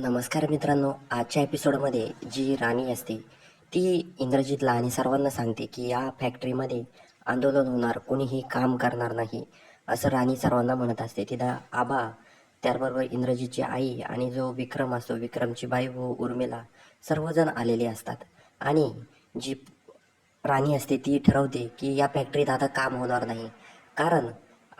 नमस्कार मित्रांनो आजच्या एपिसोडमध्ये जी राणी असते ती इंद्रजितला आणि सर्वांना सांगते की या फॅक्टरीमध्ये आंदोलन होणार कोणीही काम करणार नाही असं राणी सर्वांना म्हणत असते. तिथं आबा त्याचबरोबर इंद्रजितची आई आणि जो विक्रम असतो विक्रमची बायको उर्मिला सर्वजण आलेले असतात. आणि जी राणी असते ती ठरवते की या फॅक्टरीत आता काम होणार नाही. कारण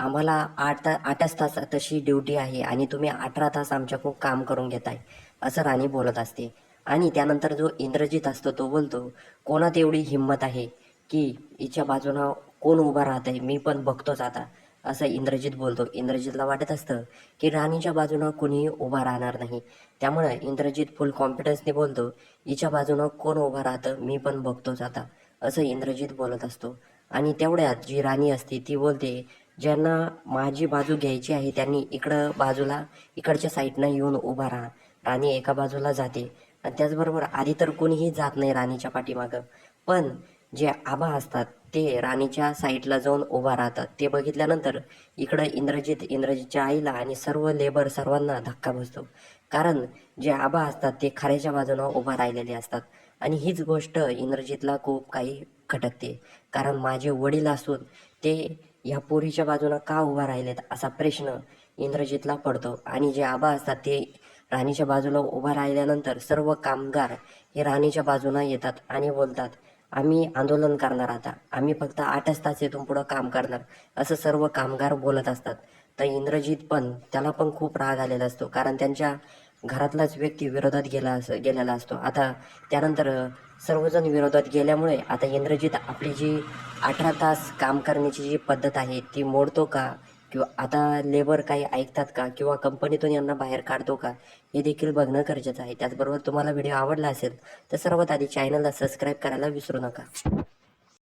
आम्हाला आठ ता आठच तास तशी ड्युटी आहे आणि तुम्ही अठरा तास आमच्याकडून काम करून घेताय असं राणी बोलत असते. आणि त्यानंतर जो इंद्रजित असतो तो बोलतो कोणात एवढी हिंमत आहे की हिच्या बाजूनं कोण उभा राहत आहे मी पण बघतोच आता असं इंद्रजित बोलतो. इंद्रजितला वाटत असतं की राणीच्या बाजूनं कोणीही उभा राहणार नाही. त्यामुळे इंद्रजित फुल कॉन्फिडन्सने बोलतो हिच्या बाजूनं कोण उभं राहतं? मी पण बघतोच आता असं इंद्रजित बोलत असतो. आणि तेवढ्यात जी राणी असते ती बोलते ज्यांना माझी बाजू घ्यायची आहे त्यांनी इकडं बाजूला इकडच्या साईडनं येऊन उभा राहा. राणी एका बाजूला जाते. आणि त्याचबरोबर आधी तर कोणीही जात नाही राणीच्या पाठीमागं. पण जे आबा असतात ते राणीच्या साईडला जाऊन उभा राहतात. ते बघितल्यानंतर इकडं इंद्रजित इंद्रजितच्या आईला आणि सर्व लेबर सर्वांना धक्का बसतो. कारण जे आबा असतात ते खऱ्याच्या बाजूनं उभा राहिलेले असतात. आणि हीच गोष्ट इंद्रजितला खूप काही खटकते. कारण माझे वडील असून ते या पोरीच्या बाजूनं का उभा राहिलेत असा प्रश्न इंद्रजितला पडतो. आणि जे आबा असतात ते राणीच्या बाजूला उभा राहिल्यानंतर सर्व कामगार हे राणीच्या बाजूनं येतात आणि बोलतात आम्ही आंदोलन करणार आता. आम्ही फक्त आठच तास येथून पुढं काम करणार. असं सर्व कामगार बोलत असतात. तर इंद्रजित पण त्याला पण खूप राग आलेला असतो. कारण त्यांच्या घरातलाच व्यक्ती विरोधात गेला अस गेलेला असतो. आता त्यानंतर सर्वजण विरोधात गेल्यामुळे आता इंद्रजित आपली जी अठरा तास काम करण्याची जी पद्धत आहे ती मोडतो का? किंवा आता लेबर काही ऐकतात का? किंवा कंपनीतून यांना बाहेर काढतो का? हे देखील बघणं गरजेचं आहे. त्याचबरोबर तुम्हाला व्हिडिओ आवडला असेल तर सर्वात आधी चॅनलला सबस्क्राईब करायला विसरू नका.